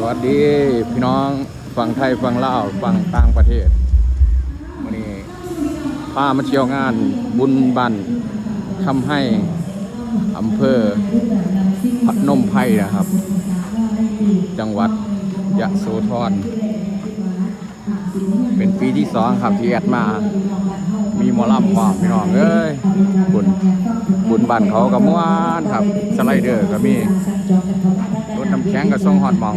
สวัสดีพี่น้องฝั่งไทยฝั่งลาวฝั่งต่างประเทศวันนี้พามาเที่ยวงานบุญบันทำให้อำเภอพัดนมไพรนะครับ จังหวัดยะโสธรเป็นปีที่สองครับที่แอดมา มีหมอลำความพี่น้องเอ้ยบุญบุญบันเขากับม้วนครับสไลเดอร์ก็มี น้ำแข็งกับทรงฮอตหมอง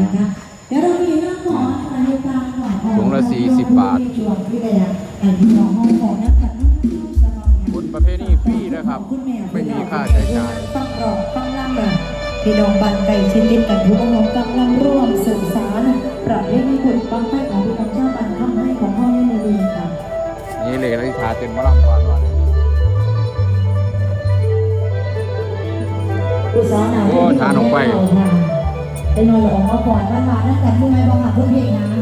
ถุงละ40บาทบุญประเภทนี้ฟรีนะครับ ไม่มีค่าใช้จ่ายต้องรอต้องล่ำเลยพี่น้องบานไก่ชินดินกันทุกองค์กำลังร่วมสื่อสารประเภทนี้คุณบ้างไฟของพี่น้องชาวบ้านทำให้ของพ่อไม่ดีค่ะนี่เลยราชทาเต็มหมอลำก่อนว่าเลยผู้สาวหนาโอ้ทานออกไป เป็นนอยออกมาก่อนบ้านมาตั้งแต่เมื่อไงบ้างค่ะเพื่อนเพียงงาน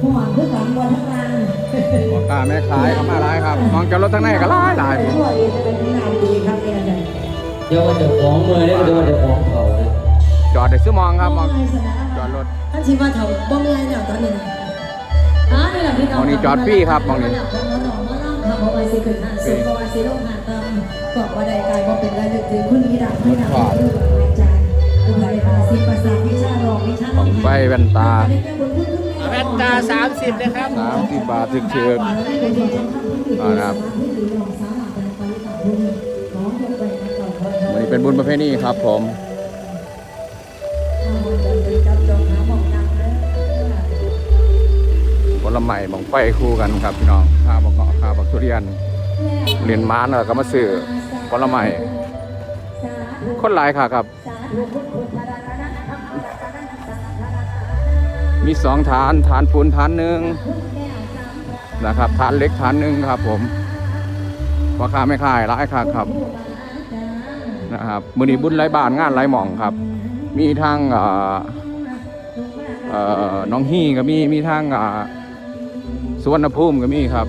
ผู้หวังเพื่อการวันทั้งงานพ่อค้าแม่ขายเขามาหลายครับมองจากรถทางไหนก็หลายหลายช่วยจะเป็นงานดีครับเนี่ยเลยเดี๋ยวว่าจะฟ้องมือได้เดี๋ยวว่าจะฟ้องเขาเลยจอดได้ซื้อมองครับมองจอดรถท่านชิว่าเถาบ่มีอะไรแล้วตอนนี้นะอ๋อนี่แหละพี่น้องมองนี่จอดฟรีครับมองนี่น้องน้องมาล่างค่ะเพราะว่าสิขึ้นหาสูงเพราะว่าสิลงหาตามบอกว่าใดกายบ่เป็นไรลึกถึงคุณมีดักไม่ แว่นตาแว่นตา 30นะครับสามสิบบาทถึงเชือกอ่านะครับวันนี้เป็นบุญประเภทนี้ครับผมผลไม้บังไฟคู่กันครับพี่น้องข้าวบักเกาะข้าวบักทุเรียนเรียนม้านแล้วก็มาซื้อผลไม้คนหลายค่ะครับ มีสองฐานฐานปูนฐานหนึ่งนะครับฐานเล็กฐานหนึ่งครับ ผมราคาไม่ขายร้ายค่ะครับนะครับมือนีบุญไรบ้านงานไรหม่องครับ มีทางเอ่อเอ่อน้องฮี่ก็มีมีทางอ่าสุวรรณภูมิก็มีครับ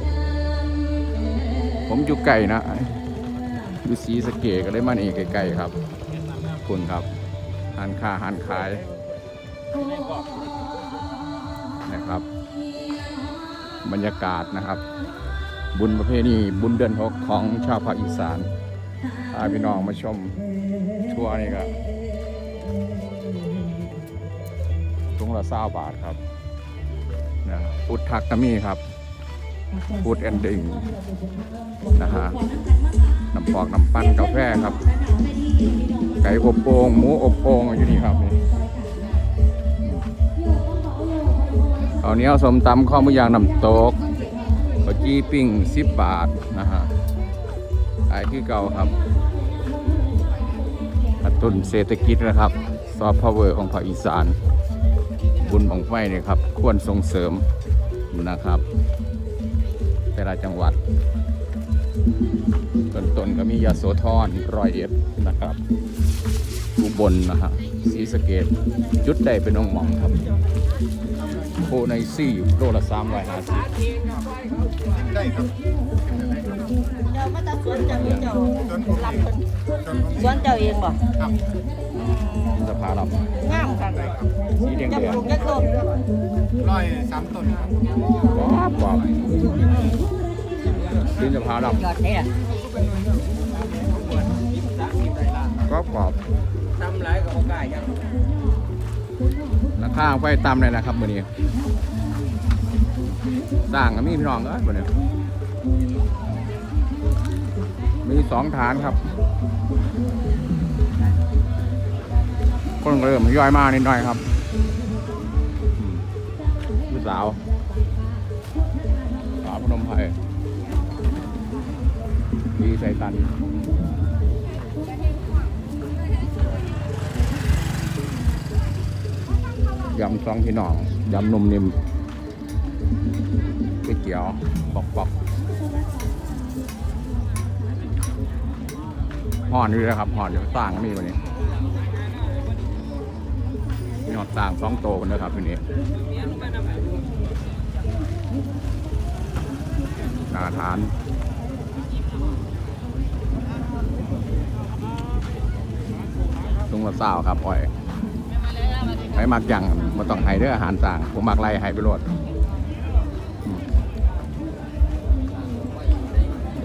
ผมอยู่ไก่นะอยู่สีสเกตก็เลยมานี่ไกลๆครับขอบคุณครับหันค้าหันขาย บรรยากาศนะครับ บุญประเพณีบุญเดือนหกของชาวภาคอีสานพาพี่น้องมาชมทัวร์นี่ก็ทุงละเศร้าบาทครับนะพุทธักกะมีครับพุทแอนดิงนะฮะน้ำปอกน้ำปั้นกาแฟครับ ไก่อบโอ่งหมูอบโอ่งอยู่นี่ครับนี่ ข้าวเหนียวสมตำข้าวหมูย่างน้ำตกข้าวจี้ปิ้งสิบบาทนะฮะขายคือเก่าครับกระตุ้นเศรษฐกิจนะครับ ซอฟต์พาวเวอร์ของภาคอีสาน บุญบังไฟเนี่ยครับ ควรส่งเสริมนะครับ แต่ละจังหวัดต้นๆก็มียาโสธรรอยเอ็ดนะครับ อุบลนะฮะศรีสะเกดจุดใดเป็นองค์หม่องครับโคในซี่โลละสามร้อยห้าสิบเจ้ามาตาสวนเจ้าเจ้ารับเพิ่นสวนเจ้าเองบ่สภาลงามกันำสีแดงจะแดปงลูกจักต้นร้อยสามต้นครับว้าวว้าวสีสภาลยอดได้ล่ะำก็กรอบ ทำหลายก็โอกาสยังราคาไฟต่ำเลยนะครับมื้อนี้สร้างก็มีพี่น้องเอ้ยมื้อนี้มีสองฐานครับ คนเริ่มย่อยมานิดหน่อยครับสาวสาวพนมไพรดีใส่ตัน ยำซองพี่น้องยำนมนิ่มก๋วยเตี๋ยวปอกปอกห่อนอยู่เลยครับห่อนอยู่ต่างมีวันนี้มีหอดต่างสองโตกันนะครับทีนี้อาหารตุงละเศร้าครับอ้อย ไปมักอย่างมาต้องให้เด้ออาหารต่าง ผมมักไล่ให้ไปโลด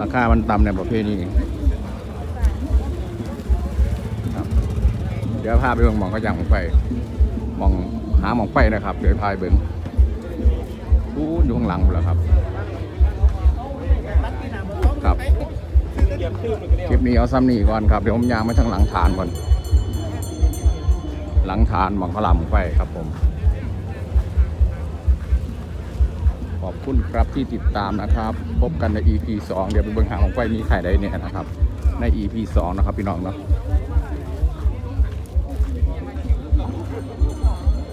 ราคามันต่ำในประเภทนี้เดี๋ยวพาไปเบิ่งมองก็อย่างมองไฟมองหาหมองไฟนะครับ เดี๋ยวพาไปเบิ่งอู้อยู่ข้างหลังแล้วครับ ครับคลิปนี้เอาซ้ำนี่ก่อนครับ เดี๋ยวผมยางไปทางหลังฐานก่อน หลังฐานหมองขาวหลำไฟครับผม ขอบคุณครับที่ติดตามนะครับ พบกันใน EP 2 เดี๋ยวไปเบิ่งหาของไฟมีไข่ได้เนี่ยนะครับ ใน EP 2 นะครับพี่น้องเนาะ